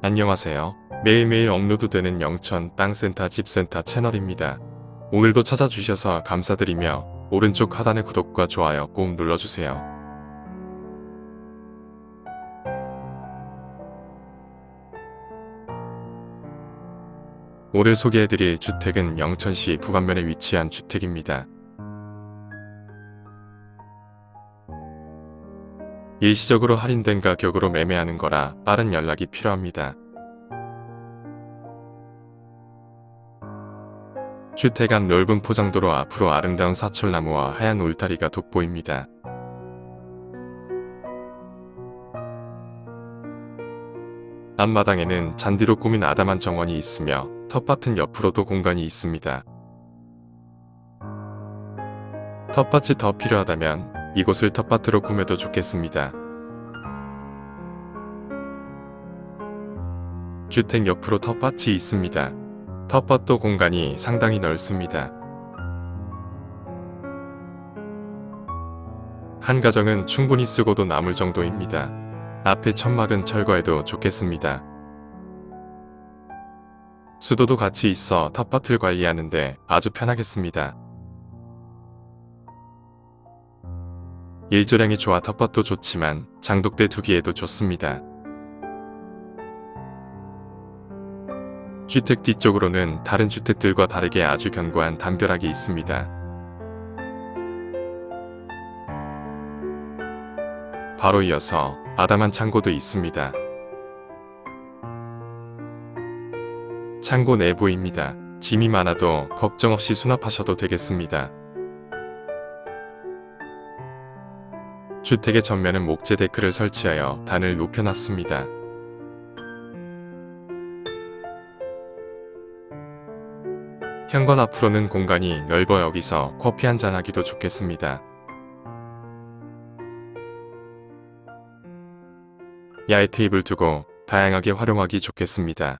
안녕하세요. 매일매일 업로드되는 영천 땅센터 집센터 채널입니다. 오늘도 찾아주셔서 감사드리며 오른쪽 하단의 구독과 좋아요 꼭 눌러주세요. 오늘 소개해드릴 주택은 영천시 북안면에 위치한 주택입니다. 일시적으로 할인된 가격으로 매매하는 거라 빠른 연락이 필요합니다. 주택 앞 넓은 포장도로 앞으로 아름다운 사철나무와 하얀 울타리가 돋보입니다. 앞마당에는 잔디로 꾸민 아담한 정원이 있으며 텃밭은 옆으로도 공간이 있습니다. 텃밭이 더 필요하다면 이곳을 텃밭으로 꾸며도 좋겠습니다. 주택 옆으로 텃밭이 있습니다. 텃밭도 공간이 상당히 넓습니다. 한 가정은 충분히 쓰고도 남을 정도입니다. 앞에 천막은 철거해도 좋겠습니다. 수도도 같이 있어 텃밭을 관리하는데 아주 편하겠습니다. 일조량이 좋아 텃밭도 좋지만 장독대 두기에도 좋습니다. 주택 뒤쪽으로는 다른 주택들과 다르게 아주 견고한 담벼락이 있습니다. 바로 이어서 아담한 창고도 있습니다. 창고 내부입니다. 짐이 많아도 걱정 없이 수납하셔도 되겠습니다. 주택의 전면은 목재 데크를 설치하여 단을 높여놨습니다. 현관 앞으로는 공간이 넓어 여기서 커피 한잔 하기도 좋겠습니다. 야외 테이블 두고 다양하게 활용하기 좋겠습니다.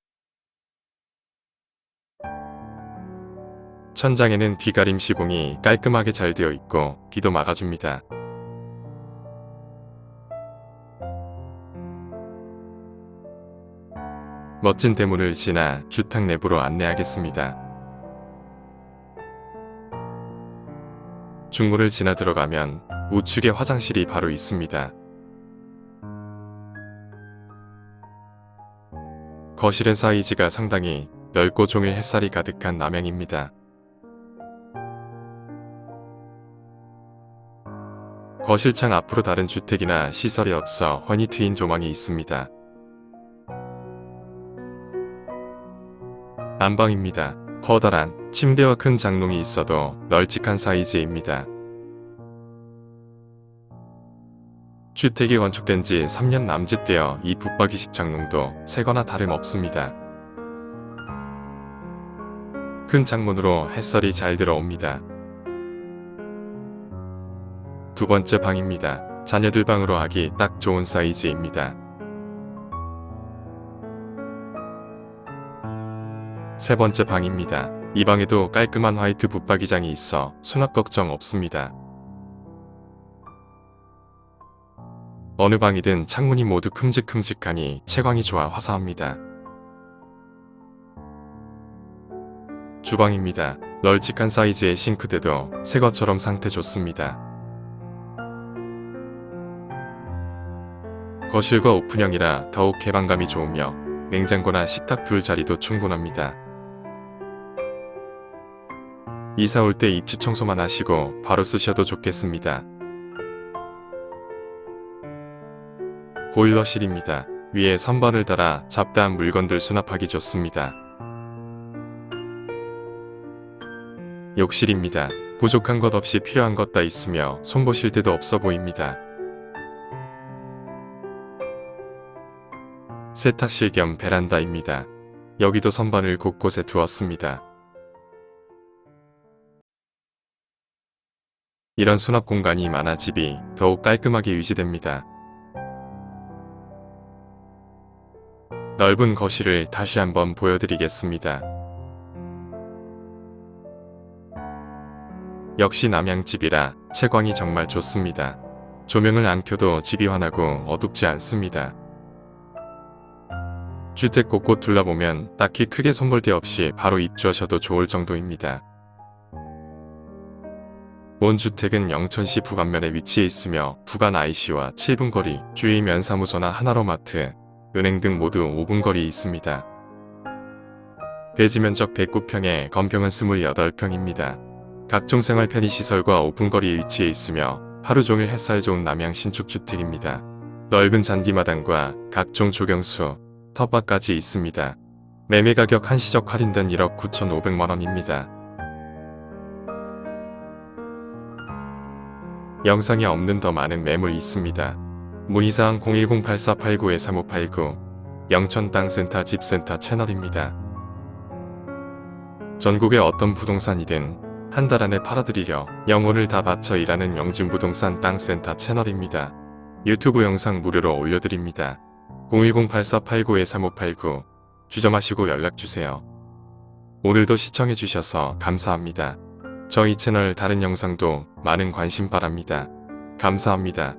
천장에는 비가림 시공이 깔끔하게 잘 되어 있고 비도 막아줍니다. 멋진 대문을 지나 주택 내부로 안내하겠습니다. 중문을 지나 들어가면 우측에 화장실이 바로 있습니다. 거실의 사이즈가 상당히 넓고 종일 햇살이 가득한 남향입니다. 거실창 앞으로 다른 주택이나 시설이 없어 훤히 트인 조망이 있습니다. 안방입니다. 커다란 침대와 큰 장롱이 있어도 널찍한 사이즈입니다. 주택이 건축된 지 3년 남짓되어 이 붙박이식 장롱도 새거나 다름없습니다. 큰 창문으로 햇살이 잘 들어옵니다. 두 번째 방입니다. 자녀들 방으로 하기 딱 좋은 사이즈입니다. 세 번째 방입니다. 이 방에도 깔끔한 화이트 붙박이장이 있어 수납 걱정 없습니다. 어느 방이든 창문이 모두 큼직큼직하니 채광이 좋아 화사합니다. 주방입니다. 널찍한 사이즈의 싱크대도 새 것처럼 상태 좋습니다. 거실과 오픈형이라 더욱 개방감이 좋으며 냉장고나 식탁 둘 자리도 충분합니다. 이사 올 때 입주 청소만 하시고 바로 쓰셔도 좋겠습니다. 보일러실입니다. 위에 선반을 달아 잡다한 물건들 수납하기 좋습니다. 욕실입니다. 부족한 것 없이 필요한 것 다 있으며 손보실 데도 없어 보입니다. 세탁실 겸 베란다입니다. 여기도 선반을 곳곳에 두었습니다. 이런 수납 공간이 많아 집이 더욱 깔끔하게 유지됩니다. 넓은 거실을 다시 한번 보여드리겠습니다. 역시 남양집이라 채광이 정말 좋습니다. 조명을 안 켜도 집이 환하고 어둡지 않습니다. 주택 곳곳 둘러보면 딱히 크게 손볼 데 없이 바로 입주하셔도 좋을 정도입니다. 본 주택은 영천시 부간면에 위치해 있으며 부간 IC와 7분 거리, 주위 면사무소나 하나로마트, 은행 등 모두 5분 거리에 있습니다. 대지 면적 109평에 건평은 28평입니다. 각종 생활 편의시설과 5분 거리에 위치해 있으며 하루 종일 햇살 좋은 남양 신축주택입니다. 넓은 잔디마당과 각종 조경수, 텃밭까지 있습니다. 매매 가격 한시적 할인된 1억 9,500만원입니다. 영상에 없는 더 많은 매물 있습니다. 문의사항 010-8489-3589 영천 땅센터 집센터 채널입니다. 전국의 어떤 부동산이든 한 달 안에 팔아드리려 영혼을 다 바쳐 일하는 영진부동산 땅센터 채널입니다. 유튜브 영상 무료로 올려드립니다. 010-8489-3589 주점하시고 연락주세요. 오늘도 시청해주셔서 감사합니다. 저희 채널 다른 영상도 많은 관심 바랍니다. 감사합니다.